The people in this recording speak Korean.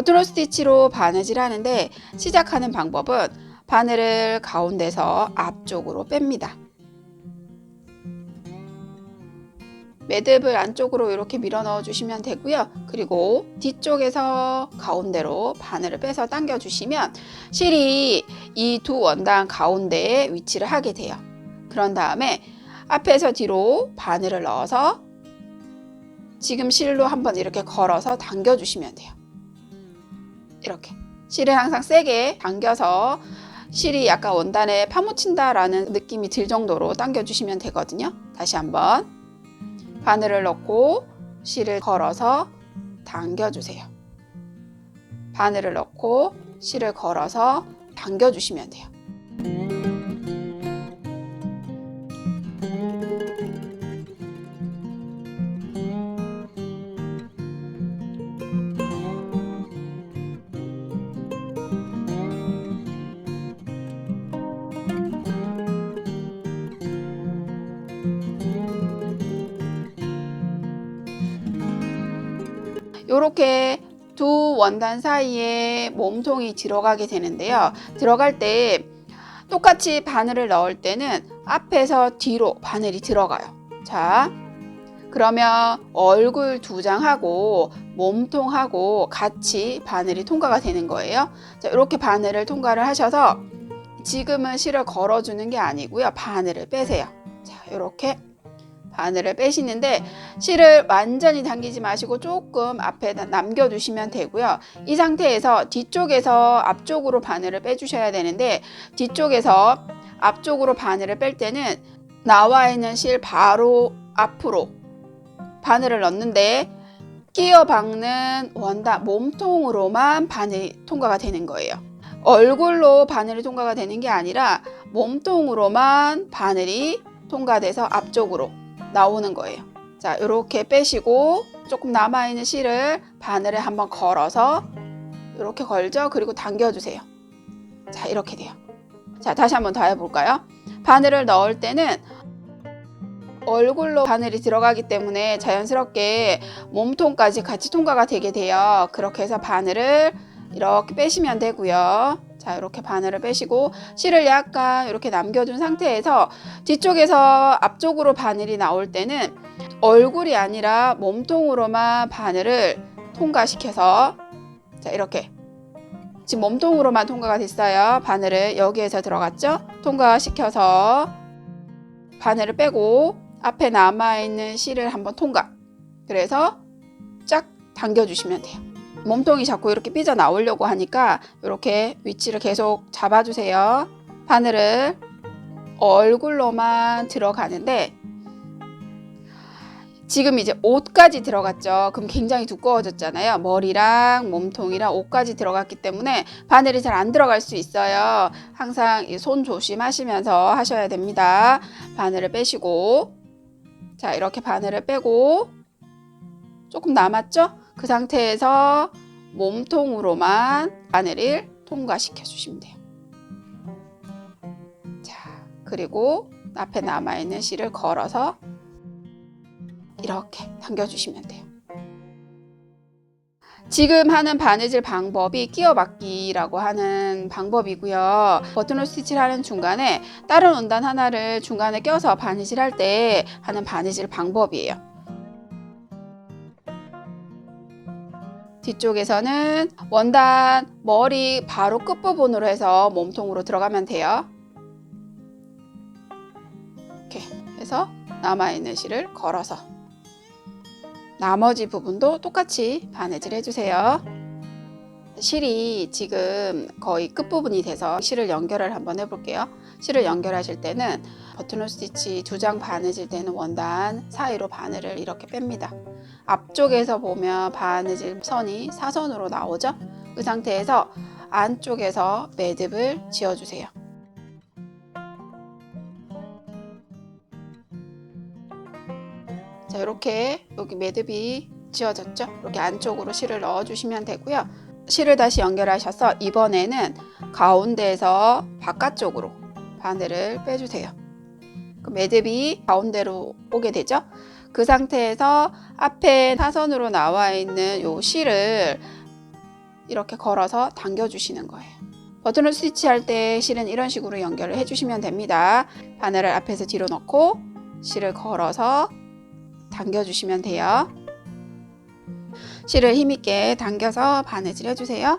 버튼홀 스티치로 바느질 하는데 시작하는 방법은 바늘을 가운데서 앞쪽으로 뺍니다. 매듭을 안쪽으로 이렇게 밀어 넣어 주시면 되고요. 그리고 뒤쪽에서 가운데로 바늘을 빼서 당겨 주시면 실이 이 두 원단 가운데에 위치를 하게 돼요. 그런 다음에 앞에서 뒤로 바늘을 넣어서 지금 실로 한번 이렇게 걸어서 당겨 주시면 돼요. 이렇게 실을 항상 세게 당겨서 실이 약간 원단에 파묻힌다라는 느낌이 들 정도로 당겨 주시면 되거든요. 다시 한번 바늘을 넣고 실을 걸어서 당겨 주세요. 바늘을 넣고 실을 걸어서 당겨 주시면 돼요. 이렇게 두 원단 사이에 몸통이 들어가게 되는데요. 들어갈 때 똑같이 바늘을 넣을 때는 앞에서 뒤로 바늘이 들어가요. 자, 그러면 얼굴 두 장하고 몸통하고 같이 바늘이 통과가 되는 거예요. 자, 이렇게 바늘을 통과를 하셔서 지금은 실을 걸어주는 게 아니고요. 바늘을 빼세요. 자, 이렇게 바늘을 빼시는데 실을 완전히 당기지 마시고 조금 앞에 남겨두시면 되고요. 이 상태에서 뒤쪽에서 앞쪽으로 바늘을 빼주셔야 되는데 뒤쪽에서 앞쪽으로 바늘을 뺄 때는 나와 있는 실 바로 앞으로 바늘을 넣는데 끼어 박는 원단 몸통으로만 바늘이 통과가 되는 거예요. 얼굴로 바늘이 통과가 되는 게 아니라 몸통으로만 바늘이 통과돼서 앞쪽으로 나오는 거예요. 자, 이렇게 빼시고 조금 남아있는 실을 바늘에 한번 걸어서 이렇게 걸죠. 그리고 당겨주세요. 자, 이렇게 돼요. 자, 다시 한번 더 해볼까요? 바늘을 넣을 때는 얼굴로 바늘이 들어가기 때문에 자연스럽게 몸통까지 같이 통과가 되게 돼요. 그렇게 해서 바늘을 이렇게 빼시면 되고요. 자, 이렇게 바늘을 빼시고 실을 약간 이렇게 남겨둔 상태에서 뒤쪽에서 앞쪽으로 바늘이 나올 때는 얼굴이 아니라 몸통으로만 바늘을 통과시켜서 자, 이렇게 지금 몸통으로만 통과가 됐어요. 바늘을 여기에서 들어갔죠? 통과시켜서 바늘을 빼고 앞에 남아있는 실을 한번 통과. 그래서 쫙 당겨주시면 돼요. 몸통이 자꾸 이렇게 삐져 나오려고 하니까 이렇게 위치를 계속 잡아주세요. 바늘을 얼굴로만 들어가는데 지금 이제 옷까지 들어갔죠. 그럼 굉장히 두꺼워졌잖아요. 머리랑 몸통이랑 옷까지 들어갔기 때문에 바늘이 잘 안 들어갈 수 있어요. 항상 이손 조심하시면서 하셔야 됩니다. 바늘을 빼시고 자 이렇게 바늘을 빼고 조금 남았죠? 그 상태에서 몸통으로만 바늘을 통과시켜 주시면 돼요. 자, 그리고 앞에 남아있는 실을 걸어서 이렇게 당겨주시면 돼요. 지금 하는 바느질 방법이 끼어박기라고 하는 방법이고요. 버튼홀 스티치를 하는 중간에 다른 원단 하나를 중간에 껴서 바느질 할 때 하는 바느질 방법이에요. 뒤쪽에서는 원단 머리 바로 끝부분으로 해서 몸통으로 들어가면 돼요. 이렇게 해서 남아있는 실을 걸어서 나머지 부분도 똑같이 바느질 해주세요. 실이 지금 거의 끝부분이 돼서 실을 연결을 한번 해볼게요. 실을 연결하실 때는 버튼홀 스티치 두 장 바느질 되는 원단 사이로 바늘을 이렇게 뺍니다. 앞쪽에서 보면 바느질 선이 사선으로 나오죠. 그 상태에서 안쪽에서 매듭을 지어주세요. 자, 이렇게 여기 매듭이 지어졌죠? 이렇게 안쪽으로 실을 넣어주시면 되고요. 실을 다시 연결하셔서 이번에는 가운데에서 바깥쪽으로 바늘을 빼주세요. 매듭이 가운데로 오게 되죠. 그 상태에서 앞에 사선으로 나와 있는 요 실을 이렇게 걸어서 당겨주시는 거예요. 버튼을 스위치할 때 실은 이런 식으로 연결을 해주시면 됩니다. 바늘을 앞에서 뒤로 넣고 실을 걸어서 당겨주시면 돼요. 실을 힘있게 당겨서 바느질 해주세요.